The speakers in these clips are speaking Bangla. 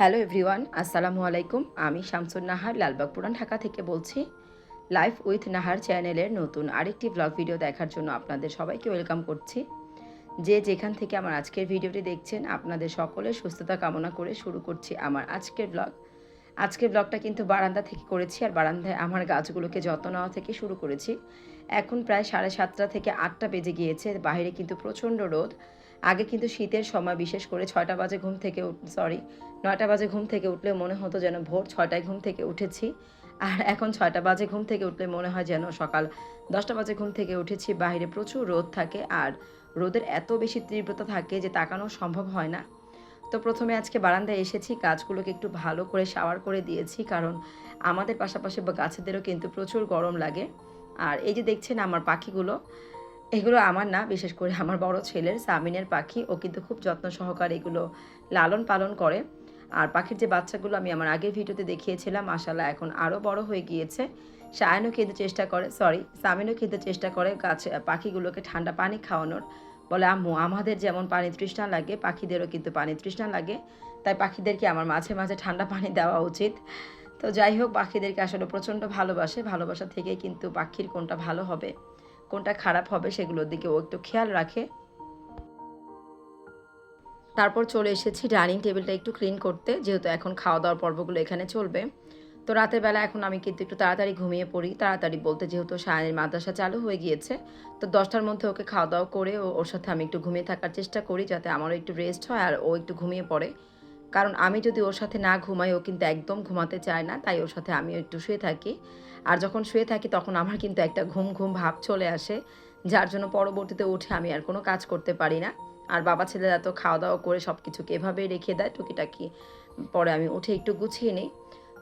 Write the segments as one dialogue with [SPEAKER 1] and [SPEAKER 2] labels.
[SPEAKER 1] হ্যালো এভরিওয়ান, আসসালামু আলাইকুম। আমি শামসুন নাহার লালবাগ পুরান ঢাকা থেকে বলছি। লাইফ উইথ নাহার চ্যানেলের নতুন আরেকটি ব্লগ ভিডিও দেখার জন্য আপনাদের সবাইকে ওয়েলকাম করছি। যে যেখান থেকে আমার আজকের ভিডিওটি দেখছেন, আপনাদের সকলের সুস্থতা কামনা করে শুরু করছি আমার আজকের ব্লগ আজকের ব্লগটা কিন্তু বারান্দা থেকে করেছি আর বারান্দায় আমার গাছগুলোকে যত্ন নেওয়া থেকে শুরু করেছি। এখন প্রায় সাড়ে সাতটা থেকে আটটা বেজে গিয়েছে, বাইরে কিন্তু প্রচণ্ড রোদ। আগে কিন্তু শীতের সময় বিশেষ করে ছয়টা বাজে ঘুম থেকে সরি নয়টা বাজে ঘুম থেকে উঠলে মনে হতো যেন ভোর ছয়টায় ঘুম থেকে উঠেছি। আর এখন ছয়টা বাজে ঘুম থেকে উঠলে মনে হয় যেন সকাল দশটা বাজে ঘুম থেকে উঠেছি, বাইরে প্রচুর রোদ থাকে আর রোদের এত বেশি তীব্রতা থাকে যে তাকানো সম্ভব হয় না। তো প্রথমে আজকে বারান্দায় এসেছি, গাছগুলোকে একটু ভালো করে শাওয়ার করে দিয়েছি কারণ আমাদের পাশাপাশি বা গাছেদেরও কিন্তু প্রচুর গরম লাগে। আর এই যে দেখছেন আমার পাখিগুলো এগুলো আমার না, বিশেষ করে আমার বড় ছেলের, সামিনের পাখি। ও কিন্তু খুব যত্ন সহকারে এগুলো লালন পালন করে। আর পাখির যে বাচ্চাগুলো আমি আমার আগের ভিডিওতে দেখিয়েছিলাম মাসাল্লাহ এখন আরও বড় হয়ে গিয়েছে। সায়নও কিন্তু চেষ্টা করে সরি সামিনও কিন্তু চেষ্টা করে গাছ পাখিগুলোকে ঠান্ডা পানি খাওয়ানোর। বলে, আম্মু, আমাদের যেমন পানি তৃষ্ণা লাগে, পাখিদেরও কিন্তু পানি তৃষ্ণা লাগে। তাই পাখিদেরকে আমার মাঝে মাঝে ঠান্ডা পানি দেওয়া উচিত। তো যাই হোক, পাখিদেরকে আসলে প্রচণ্ড ভালোবাসে। ভালোবাসা থেকেই কিন্তু পাখির কোনটা ভালো হবে? কোনটা খারাপ হবে সেগুলোর দিকে ও একটু খেয়াল রাখে। তারপর চলে এসেছি ডাইনিং টেবিলটা একটু ক্লিন করতে, যেহেতু এখন খাওয়া দাওয়ার পর্বগুলো এখানে চলবে। তো রাতের বেলা এখন আমি কিন্তু একটু তাড়াতাড়ি ঘুমিয়ে পড়ি। তাড়াতাড়ি বলতে যেহেতু সায়নের মাদ্রাসা চালু হয়ে গিয়েছে, তো দশটার মধ্যে ওকে খাওয়া দাওয়া করে ওর সাথে আমি একটু ঘুমিয়ে থাকার চেষ্টা করি, যাতে আমারও একটু রেস্ট হয় আর ও একটু ঘুমিয়ে পড়ে। কারণ আমি যদি ওর সাথে না ঘুমাই, ও কিন্তু একদম ঘুমাতে চায় না, তাই ওর সাথে আমিও একটু শুয়ে থাকি। আর যখন শুয়ে থাকি, তখন আমার কিন্তু একটা ঘুম ঘুম ভাব চলে আসে, যার জন্য পরবর্তীতে উঠে আমি আর কোনো কাজ করতে পারি না। আর বাবা ছেলেরা তো খাওয়া দাওয়া করে সব কিছুকে এভাবেই রেখে দেয়, টুকিটাকি পরে আমি উঠে একটু গুছিয়ে নিই।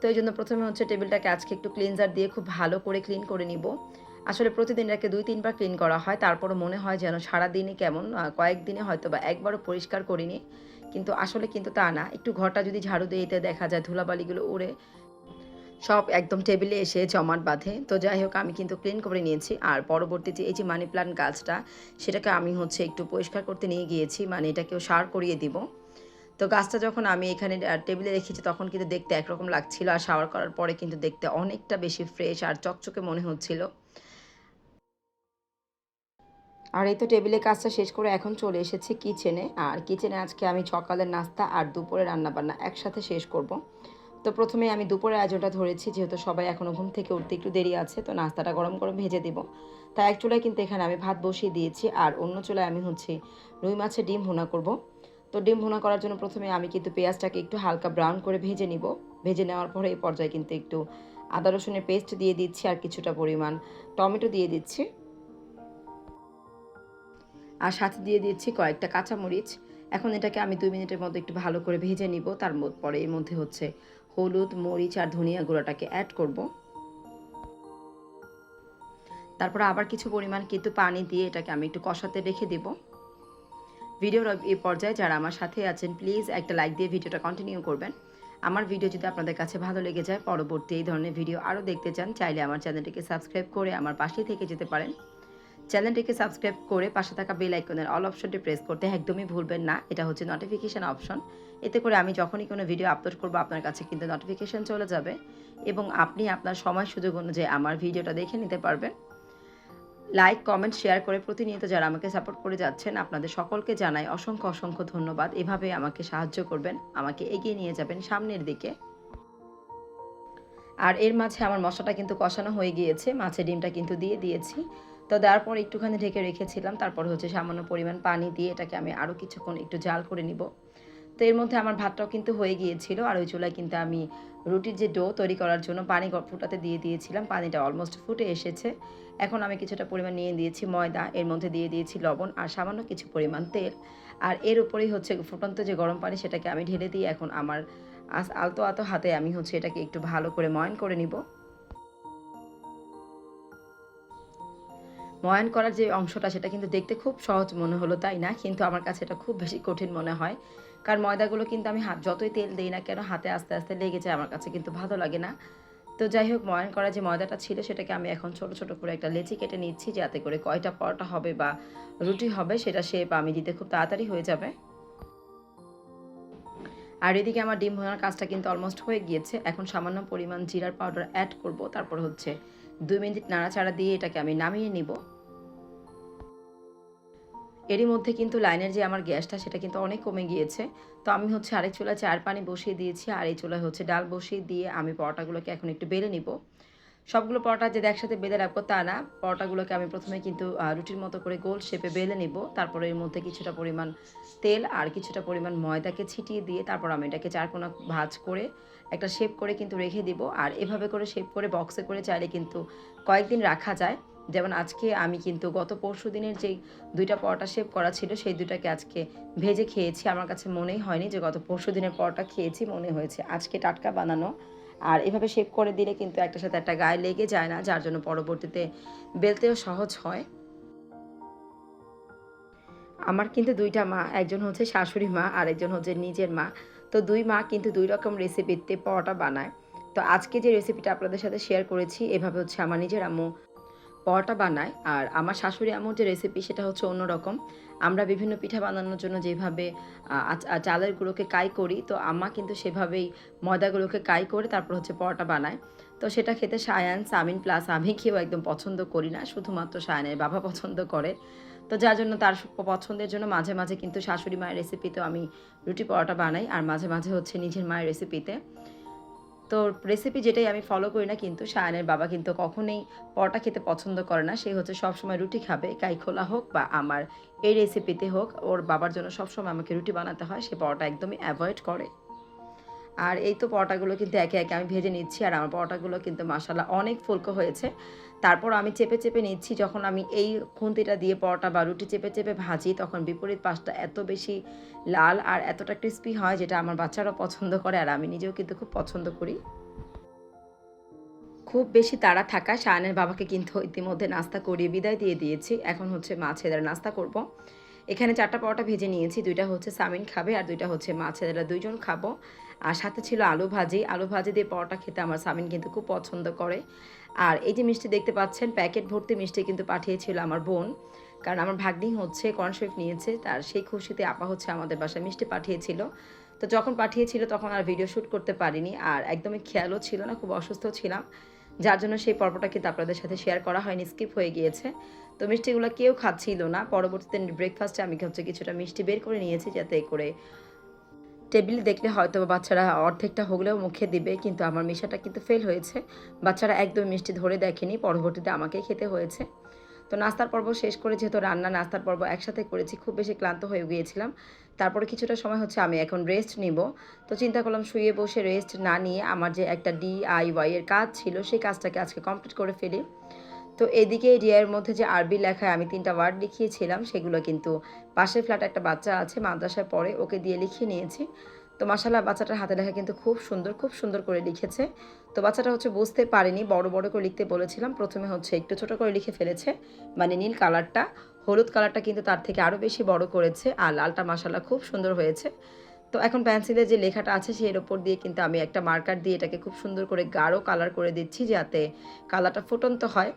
[SPEAKER 1] তো এই জন্য প্রথমে হচ্ছে টেবিলটাকে আজকে একটু ক্লিনজার দিয়ে খুব ভালো করে ক্লিন করে নিব। আসলে প্রতিদিন এটাকে দুই, তিনবার ক্লিন করা হয়, তারপরও মনে হয় যেন সারাদিনই কেমন কয়েকদিনে হয়তো বা একবারও পরিষ্কার করিনি। কিন্তু আসলে কিন্তু তা না। একটু ঘরটা যদি ঝাড়ু দিয়ে দিতে দেখা যায়, ধুলাবালিগুলো উড়ে সব একদম টেবিলে এসে জমাট বাঁধে। তো যাই হোক, আমি কিন্তু ক্লিন করে নিয়েছি। আর পরবর্তীতে এই যে মানি প্লান্ট গাছটা, সেটাকে আমি হচ্ছে একটু পরিষ্কার করতে নিয়ে গিয়েছি। মানে এটাকেও সার করিয়ে দিব। তো গাছটা যখন আমি এখানে টেবিলে রেখেছি, তখন কিন্তু দেখতে একরকম লাগছিল। আর শাওয়ার করার পরে কিন্তু দেখতে অনেকটা বেশি ফ্রেশ আর চকচকে মনে হচ্ছিল। আর এই তো টেবিলে কাজটা শেষ করে এখন চলে এসেছি কিচেনে আর কিচেনে আজকে আমি সকালের নাস্তা আর দুপুরে রান্নাবান্না একসাথে শেষ করব। তো প্রথমে আমি দুপুরের আয়োজনটা ধরেছি, যেহেতু সবাই এখনও ঘুম থেকে উঠতে একটু দেরি আছে, তো নাস্তাটা গরম গরম ভেজে দিব। তাই এক চুলায় কিন্তু এখানে আমি ভাত বসিয়ে দিয়েছি, আর অন্য চুলায় আমি হচ্ছে রুই মাছের ডিম ভুনা করব। তো ডিম ভুনা করার জন্য প্রথমে আমি কিন্তু পেঁয়াজটাকে একটু হালকা ব্রাউন করে ভেজে নিব। ভেজে নেওয়ার পরে এই পর্যায়ে কিন্তু একটু আদা রসুনের পেস্ট দিয়ে দিচ্ছি, আর কিছুটা পরিমাণ টমেটো দিয়ে দিচ্ছি। আর সাথে দিয়ে দিচ্ছি কয়েকটা কাঁচামরিচ। এখন এটাকে আমি দুই মিনিটের মধ্যে একটু ভালো করে ভেজে নিব। তার পরে এর মধ্যে হচ্ছে হলুদ, মরিচ আর ধনিয়া গুঁড়োটাকে অ্যাড করব। তারপর আবার কিছু পরিমাণ কিন্তু পানি দিয়ে এটাকে আমি একটু কষাতে রেখে দেব। ভিডিওর এই পর্যায়ে যারা আমার সাথে আছেন প্লিজ একটা লাইক দিয়ে ভিডিওটা কন্টিনিউ করবেন। আমার ভিডিও যদি আপনাদের কাছে ভালো লেগে যায়, পরবর্তী এই ধরনের ভিডিও আরও দেখতে চান, চাইলে আমার চ্যানেলটিকে সাবস্ক্রাইব করে আমার পাশেই থেকে যেতে পারেন। চ্যানেলটিকে সাবস্ক্রাইব করে পাশে থাকা বেল আইকনের অল অপশনটি প্রেস করতে একদমই ভুলবেন না। এটা হচ্ছে নোটিফিকেশান অপশন এতে করে আমি যখনই কোনো ভিডিও আপলোড করব, আপনার কাছে কিন্তু নোটিফিকেশান চলে যাবে এবং আপনি আপনার সময় সুযোগ অনুযায়ী আমার ভিডিওটা দেখে নিতে পারবেন। লাইক কমেন্ট শেয়ার করে প্রতিনিয়ত যারা আমাকে সাপোর্ট করে যাচ্ছেন, আপনাদের সকলকে জানাই অসংখ্য অসংখ্য ধন্যবাদ। এভাবে আমাকে সাহায্য করবেন, আমাকে এগিয়ে নিয়ে যাবেন সামনের দিকে। আর এর মাঝে আমার মশলাটা কিন্তু কষানো হয়ে গিয়েছে, মাছের ডিমটা কিন্তু দিয়ে দিয়েছি। তো দেওয়ার পর একটুখানি ঢেকে রেখেছিলাম, তারপর হচ্ছে সামান্য পরিমাণ পানি দিয়ে এটাকে আমি আরও কিছুক্ষণ একটু জাল করে নিব। তো এর মধ্যে আমার ভাতটাও কিন্তু হয়ে গিয়েছিল, আর ওই চুলায় কিন্তু আমি রুটির যে ডো তৈরি করার জন্য পানি ফুটাতে দিয়ে দিয়েছিলাম, পানিটা অলমোস্ট ফুটে এসেছে। এখন আমি কিছুটা পরিমাণ নিয়ে দিয়েছি ময়দা, এর মধ্যে দিয়ে দিয়েছি লবণ আর সামান্য কিছু পরিমাণ তেল। আর এর উপরেই হচ্ছে ফুটন্ত যে গরম পানি সেটাকে আমি ঢেলে দিয়ে এখন আমার আলতো আলতো হাতে আমি হচ্ছে এটাকে একটু ভালো করে ময়ন করে নিব। ময়ান করার যে অংশটা, সেটা কিন্তু দেখতে খুব সহজ মনে হলো, তাই না? কিন্তু আমার কাছে এটা খুব বেশি কঠিন মনে হয়। কারণ ময়দাগুলো কিন্তু আমি হাত যতই তেল দিই না কেন, হাতে আস্তে আস্তে লেগে যায় আমার কাছে, কিন্তু ভালো লাগে না। তো যাই হোক, ময়ান করা যে ময়দাটা ছিল, সেটাকে আমি এখন ছোট ছোট করে একটা লেচি কেটে নিচ্ছি, যাতে করে কয়টা পরোটা হবে বা রুটি হবে, সেটা শেপ আমি দিতে খুব তাড়াতাড়ি হয়ে যাবে। আর এদিকে আমার ডিম ভোনার কাজটা কিন্তু অলমোস্ট হয়ে গিয়েছে। এখন সামান্য পরিমাণ জিরার পাউডার অ্যাড করব। তারপর হচ্ছে দুই মিনিট নাড়াচাড়া দিয়ে এটাকে আমি নামিয়ে নিব। এরই মধ্যে কিন্তু লাইনের যে আমার গ্যাসটা, সেটা কিন্তু অনেক কমে গিয়েছে। তো আমি হচ্ছে আরেক চুলায় চার পানি বসিয়ে দিয়েছি, আর এই চুলায় হচ্ছে ডাল বসিয়ে দিয়ে আমি পরোটাগুলোকে এখন একটু বেলে নিব। সবগুলো পরোটা যদি একসাথে বেলে রাখব তা না, পরোটাগুলোকে আমি প্রথমে কিন্তু রুটির মতো করে গোল শেপে বেলে নিব। তারপরে এর মধ্যে কিছুটা পরিমাণ তেল আর কিছুটা পরিমাণ ময়দাকে ছিটিয়ে দিয়ে তারপর আমি এটাকে চারকোনা ভাজ করে একটা শেপ করে কিন্তু রেখে দিব। আর এভাবে করে শেপ করে বক্সে করে চাইলে কিন্তু কয়েকদিন রাখা যায়। যেমন আজকে আমি কিন্তু গত পরশু দিনের যেই দুইটা পরোটা শেপ করা ছিল, সেই দুটাকে আজকে ভেজে খেয়েছি। আমার কাছে মনেই হয়নি যে গত পরশু দিনের পরোটা খেয়েছি, মনে হয়েছে আজকে টাটকা বানানো। আর এভাবে শেপ করে দিলে কিন্তু একটার সাথে একটা গায়ে লেগে যায় না, যার জন্য পরবর্তীতে বেলতেও সহজ হয়। আমার কিন্তু দুইটা মা, একজন হচ্ছে শাশুড়ি মা আর একজন হচ্ছে নিজের মা। তো দুই মা কিন্তু দুই রকম রেসিপিতে পরোটা বানায়। তো আজকে যে রেসিপিটা আপনাদের সাথে শেয়ার করেছি, এভাবে হচ্ছে আমার নিজের আম্মু পরোটা বানায় আর আমার শাশুড়ি আম্মুর যে রেসিপি সেটা হচ্ছে অন্যরকম। আমরা বিভিন্ন পিঠা বানানোর জন্য যেভাবে চালের গুঁড়োকে কাই করি, তো আম্মা কিন্তু সেভাবেই ময়দাগুলোকে কাই করে তারপর হচ্ছে পরোটা বানায়। তো সেটা খেতে সায়ান, সামিন প্লাস আমি কেউ একদম পছন্দ করি না, শুধুমাত্র সায়ানের বাবা পছন্দ করে। তো যার জন্য তার পছন্দের জন্য মাঝে মাঝে কিন্তু শাশুড়ি মায়ের রেসিপিতেও আমি রুটি পরোটা বানাই, আর মাঝে মাঝে হচ্ছে নিজের মায়ের রেসিপিতে তো রেসিপি যেটাই আমি ফলো করি না কিন্তু সায়ানের বাবা কিন্তু কখনোই পরোটা খেতে পছন্দ করে না। সে হচ্ছে সবসময় রুটি খাবে, কাই খোলা হোক বা আমার এই রেসিপিতে হোক, ওর বাবার জন্য সবসময় আমাকে রুটি বানাতে হয়, সে পরোটা একদমই অ্যাভয়েড করে। আর এই তো পরোটাগুলো কিন্তু একে একে আমি ভেজে নিচ্ছি, আর আমার পরোটাগুলো কিন্তু মাসালা অনেক ফুলকো হয়েছে। তারপর আমি চেপে চেপে নিচ্ছি, যখন আমি এই খুন্তিটা দিয়ে পরোটা বা রুটি চেপে চেপে ভাজি, তখন বিপরীত পাশটা এত বেশি লাল আর এতটা ক্রিস্পি হয়, যেটা আমার বাচ্চারাও পছন্দ করে, আর আমি নিজেও কিন্তু খুব পছন্দ করি। খুব বেশি তাড়া থাকা শায়নের বাবাকে কিন্তু ইতিমধ্যে নাস্তা করিয়ে বিদায় দিয়ে দিয়েছি। এখন হচ্ছে মা ছেলেরা নাস্তা করব। এখানে চারটা পরোটা ভেজে নিয়েছি, দুইটা হচ্ছে সামিন খাবে আর দুইটা হচ্ছে মা ছেলেরা দুইজন খাব। আর সাথে ছিল আলু ভাজি। আলু ভাজি দিয়ে পরোটা খেতে আমার সামিন কিন্তু খুব পছন্দ করে। আর এই যে মিষ্টি দেখতে পাচ্ছেন, প্যাকেট ভর্তি মিষ্টি কিন্তু পাঠিয়েছিল আমার বোন। কারণ আমার ভাগ্নি হচ্ছে কর্নশেফ নিয়েছে, তার সেই খুশিতে আপা হচ্ছে আমাদের বাসায় মিষ্টি পাঠিয়েছিল। তো যখন পাঠিয়েছিল তখন আর ভিডিও শ্যুট করতে পারিনি আর একদমই খেয়ালও ছিল না, খুব অসুস্থ ছিলাম। যার জন্য সেই পর্বটা কিন্তু আপনাদের সাথে শেয়ার করা হয়নি স্কিপ হয়ে গিয়েছে। তো মিষ্টিগুলো কেউ খাচ্ছিল না। পরবর্তীতে ব্রেকফাস্টে আমি হচ্ছে কিছুটা মিষ্টি বের করে নিয়েছি যাতে করে টেবিলে দেখলে হয়তো বাচ্চারা অর্ধেকটা হলেও মুখে দিবে, কিন্তু আমার মিশাটা কিন্তু ফেল হয়েছে। বাচ্চারা একদম মিষ্টি ধরে দেখেনি, পরবর্তীতে আমাকে খেতে হয়েছে। তো নাস্তার পর্ব শেষ করে যেহেতু রান্না, নাস্তার পর্ব একসাথে করেছি, খুব বেশি ক্লান্ত হয়ে গিয়েছিলাম। তারপরে কিছুটা সময় হচ্ছে আমি এখন রেস্ট নিব। তো চিন্তা করলাম শুয়ে বসে রেস্ট না নিয়ে আমার যে একটা ডিআইওয়াই এর কাজ ছিল, সেই কাজটাকে আজকে কমপ্লিট করে ফেলি। তো এদিকে ডিআইয়ের মধ্যে যে আরবি লেখায় আমি তিনটা ওয়ার্ড লিখিয়েছিলাম, সেগুলো কিন্তু পাশের ফ্ল্যাটে একটা বাচ্চা আছে মাদ্রাসায় পড়ে ওকে দিয়ে লিখিয়ে নিয়েছি। তো মাসাল্লাহ বাচ্চাটার হাতে লেখা কিন্তু খুব সুন্দর খুব সুন্দর করে লিখেছে। তো বাচ্চাটা হচ্ছে বুঝতে পারেনি, বড় বড় করে লিখতে বলেছিলাম। প্রথমে হচ্ছে একটু ছোট করে লিখে ফেলেছে মানে নীল কালারটা। হলুদ কালারটা কিন্তু তার থেকে আরও বেশি বড় করেছে, আর লালটা মাসাল্লাহ খুব সুন্দর হয়েছে। তো এখন পেন্সিলের যে লেখাটা আছে সেই ওপর দিয়ে কিন্তু আমি একটা মার্কার দিয়ে এটাকে খুব সুন্দর করে গাঢ় কালার করে দিচ্ছি, যাতে কালারটা ফুটন্ত হয়।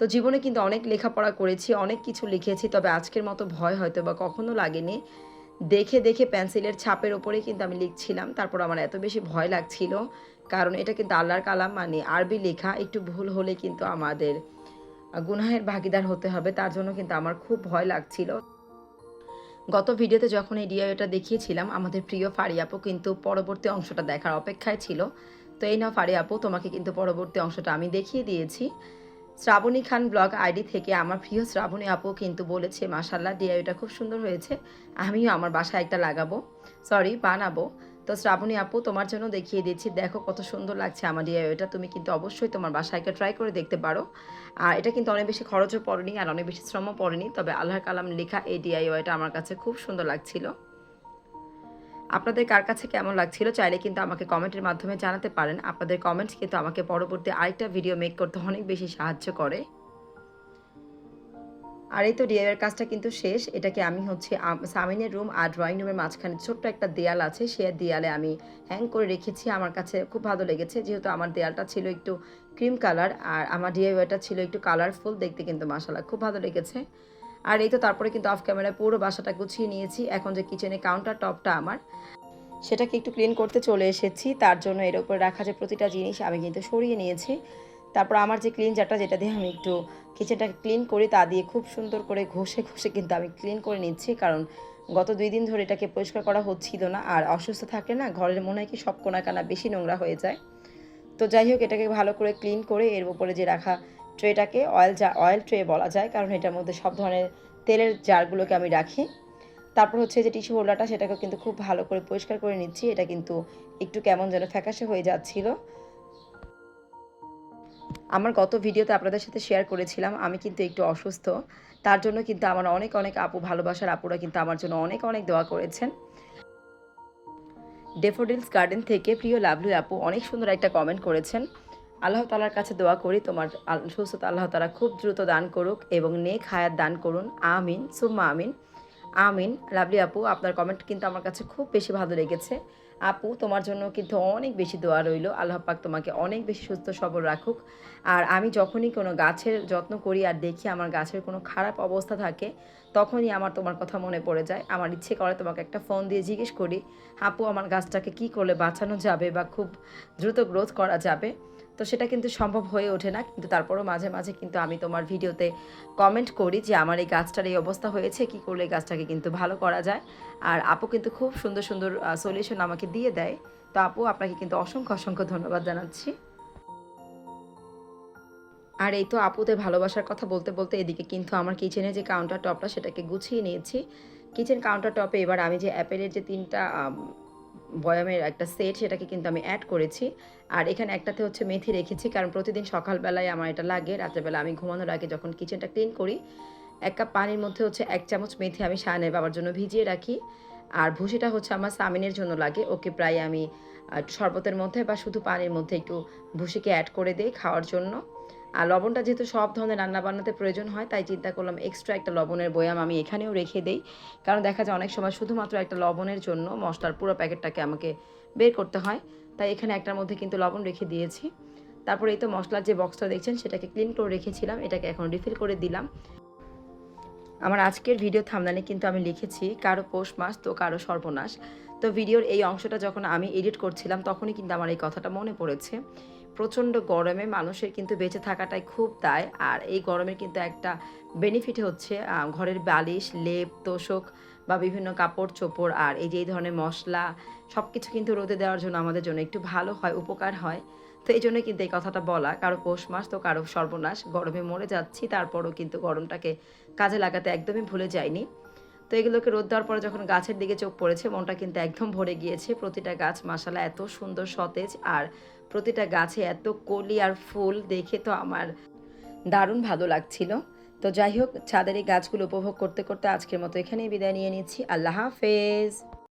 [SPEAKER 1] তো জীবনে কিন্তু অনেক লেখাপড়া করেছি, অনেক কিছু লিখেছি, তবে আজকের মতো ভয় হয়তো বা কখনো লাগেনি। দেখে দেখে পেন্সিলের ছাপের ওপরে কিন্তু আমি লিখছিলাম, তারপর আমার এত বেশি ভয় লাগছিল, কারণ এটা কিন্তু আল্লাহর কালাম মানে আরবি লেখা, একটু ভুল হলে কিন্তু আমাদের গুনাহের ভাগিদার হতে হবে, তার জন্য কিন্তু আমার খুব ভয় লাগছিল। গত ভিডিওতে যখন এই ডিআইটা দেখিয়েছিলাম, আমাদের প্রিয় ফারি আপু কিন্তু পরবর্তী অংশটা দেখার অপেক্ষায় ছিল। তো এই না ফারি আপু, তোমাকে কিন্তু পরবর্তী অংশটা আমি দেখিয়ে দিয়েছি। শ্রাবণী খান ব্লগ আইডি থেকে আমার প্রিয় শ্রাবণী আপু কিন্তু বলেছে মাসাল্লাহ ডিআইটা খুব সুন্দর হয়েছে। আমিও আমার বাসায় একটা লাগাবো। সরি বানাবো। তো শ্রাবণী আপু, তোমার জন্য দেখিয়ে দিচ্ছি, দেখো কত সুন্দর লাগছে আমার ডিআইওটা তুমি কিন্তু অবশ্যই তোমার বাসায় ট্রাই করে দেখতে পারো। আর এটা কিন্তু অনেক বেশি খরচও পড়েনি আর অনেক বেশি শ্রমও পড়েনি, তবে আল্লাহর কালাম লেখা এই ডিআইওয়াইটা আমার কাছে খুব সুন্দর লাগছিল। আপনাদের কার কাছে কেমন লাগছিল চাইলে কিন্তু আমাকে কমেন্টের মাধ্যমে জানাতে পারেন। আপনাদের কমেন্টস কিন্তু আমাকে পরবর্তী আরেকটা ভিডিও মেক করতে অনেক বেশি সাহায্য করে। আর এই তো ডিআইয়ের কাজটা কিন্তু শেষ। এটাকে আমি হচ্ছে সামিনের রুম আর ড্রয়িং রুমের মাঝখানে ছোট্ট একটা দেয়াল আছে। সে দেয়ালে আমি হ্যাং করে রেখেছি। আমার কাছে খুব ভালো লেগেছে। যেহেতু আমার দেয়ালটা ছিল একটু ক্রিম কালার আর আমার ডিআইওয়াইটা ছিল একটু কালারফুল দেখতে কিন্তু মাসালা খুব ভালো লেগেছে। আর এই তো তারপরে কিন্তু অফ ক্যামেরায় পুরো বাসাটা গুছিয়ে নিয়েছি। এখন যে কিচেনে কাউন্টার টপটা আমার, সেটাকে একটু ক্লিন করতে চলে এসেছি। তার জন্য এর উপরে রাখা যে প্রতিটা জিনিস আমি কিন্তু সরিয়ে নিয়েছি। তারপর আমার যে ক্লিনজারটা যেটা দিয়ে আমি একটু কিচেনটাকে ক্লিন করি, তা দিয়ে খুব সুন্দর করে ঘষে ঘষে কিন্তু আমি ক্লিন করে নিচ্ছি। কারণ গত দুই দিন ধরে এটাকে পরিষ্কার করা হচ্ছিল না। আর অসুস্থ থাকলে না, ঘরের মনে হয় কি সব কোনা কানা বেশি নোংরা হয়ে যায়। তো যাই হোক, এটাকে ভালো করে ক্লিন করে এর উপরে যে রাখা ট্রেটাকে অয়েল যা অয়েল ট্রে বলা যায়, কারণ এটার মধ্যে সব ধরনের তেলের জারগুলোকে আমি রাখি। তারপর হচ্ছে যে টিস্যু হোল্ডারটা সেটাকে কিন্তু খুব ভালো করে পরিষ্কার করে নিচ্ছি। এটা কিন্তু একটু কেমন যেন ফ্যাকাশে হয়ে যাচ্ছিল। আমার গত ভিডিওতে আপনাদের সাথে শেয়ার করেছিলাম, আমি কিন্তু একটু অসুস্থ। তার জন্য কিন্তু আমার অনেক অনেক আপু, ভালোবাসার আপুরা কিন্তু আমার জন্য অনেক অনেক দোয়া করেছেন। ডেফোডিলস গার্ডেন থেকে প্রিয় লাভলু আপু অনেক সুন্দর একটা কমেন্ট করেছেন। আল্লাহ তালার কাছে দোয়া করি, তোমার সুস্থতা আল্লাহ তালা খুব দ্রুত দান করুক এবং নেক হায়াত দান করুন। আমিন, সুম্মা আমিন। আমিন। লাভলি আপু, আপনার কমেন্ট কিন্তু আমার কাছে খুব বেশি ভালো লেগেছে। আপু, তোমার জন্য কিন্তু অনেক বেশি দোয়া রইল। আল্লাহ পাক তোমাকে অনেক বেশি সুস্থ, সবল রাখুক। আর আমি যখনই কোনো গাছের যত্ন করি আর দেখি আমার গাছের কোনো খারাপ অবস্থা থাকে, তখনই আমার তোমার কথা মনে পড়ে যায়। আমার ইচ্ছে করে তোমাকে একটা ফোন দিয়ে জিজ্ঞেস করি, আপু, আমার গাছটাকে কি করলে বাঁচানো যাবে বা খুব দ্রুত গ্রোথ করা যাবে? তো সেটা কিন্তু সম্ভব হয়ে ওঠে না। কিন্তু তারপরও মাঝে মাঝে কিন্তু আমি তোমার ভিডিওতে কমেন্ট করি যে, আমার এই গাছটার এই অবস্থা হয়েছে, কি করলে এই গাছটাকে কিন্তু ভালো করা যায়? আর আপু কিন্তু খুব সুন্দর সুন্দর সলিউশন আমাকে দিয়ে দেয়। তো আপু, আপনাকে কিন্তু অসংখ্য অসংখ্য ধন্যবাদ জানাচ্ছি। আর এই তো আপুদের ভালোবাসার কথা বলতে বলতে এদিকে কিন্তু আমার কিচেনে যে কাউন্টার টপটা সেটাকে গুছিয়ে নিয়েছি। কিচেন কাউন্টার টপে এবার আমি যে অ্যাপেলের যে তিনটা বয়ামের একটা সেট সেটাকে কিন্তু আমি অ্যাড করেছি। আর এখানে একটাতে হচ্ছে মেথি রেখেছি, কারণ প্রতিদিন সকালবেলায় আমার এটা লাগে, রাত্রেবেলা আমি ঘুমানোর আগে যখন কিচেনটা ক্লিন করি, এক কাপ পানির মধ্যে হচ্ছে এক চামচ মেথি আমি সায়নের বাবার জন্য ভিজিয়ে রাখি। আর ভুসিটা হচ্ছে আমার সামিনের জন্য লাগে, ওকে প্রায় আমি শরবতের মধ্যে বা শুধু পানির মধ্যে একটু ভুসিকে অ্যাড করে দিই খাওয়ার জন্য। আর লবণটা যেহেতু সব ধরনের রান্না বান্নাতে প্রয়োজন হয়, তাই চিন্তা করলাম এক্সট্রা একটা লবণের বয়াম আমি এখানেও রেখে দেই। কারণ দেখা যায় অনেক সময় শুধুমাত্র একটা লবণের জন্য মশলার পুরো প্যাকেটটাকে আমাকে বের করতে হয়। তাই এখানে একটার মধ্যে কিন্তু লবণ রেখে দিয়েছি। তারপরে এই তো মশলার যে বক্সটা দেখছেন, সেটাকে ক্লিন করে রেখেছিলাম, এটাকে এখন রিফিল করে দিলাম। আমার আজকের ভিডিও থামদানে কিন্তু আমি লিখেছি, কারও পৌষ মাস তো কারও সর্বনাশ। তো ভিডিওর এই অংশটা যখন আমি এডিট করছিলাম, তখনই কিন্তু আমার এই কথাটা মনে পড়েছে। প্রচণ্ড গরমে মানুষের কিন্তু বেঁচে থাকাটাই খুব দায়। আর এই গরমের কিন্তু একটা বেনিফিট হচ্ছে ঘরের বালিশ, লেপ, তোষক বা বিভিন্ন কাপড় চোপড় আর এই যে, এই ধরনের মশলা সব কিছু কিন্তু রোদে দেওয়ার জন্য আমাদের জন্য একটু ভালো হয়, উপকার হয়। তো এই জন্য কিন্তু এই কথাটা বলা, কারও পৌষ মাস তো কারও সর্বনাশ, গরমে মরে যাচ্ছি, তারপরও কিন্তু গরমটাকে কাজে লাগাতে একদমই ভুলে যাইনি। তো এগুলোকে রোদ দেওয়ার পরে যখন গাছের দিকে চোখ পড়েছে, মনটা কিন্তু একদম ভরে গিয়েছে। প্রতিটা গাছ মাসালা এত সুন্দর সতেজ আর প্রতিটা গাছে এত কলি আর ফুল দেখে তো আমার দারুণ ভালো লাগছিল। তো যাই হোক, ছাদের এই গাছগুলো উপভোগ করতে করতে আজকের মতো এখানেই বিদায় নিয়ে নিচ্ছি। আল্লাহ হাফেজ।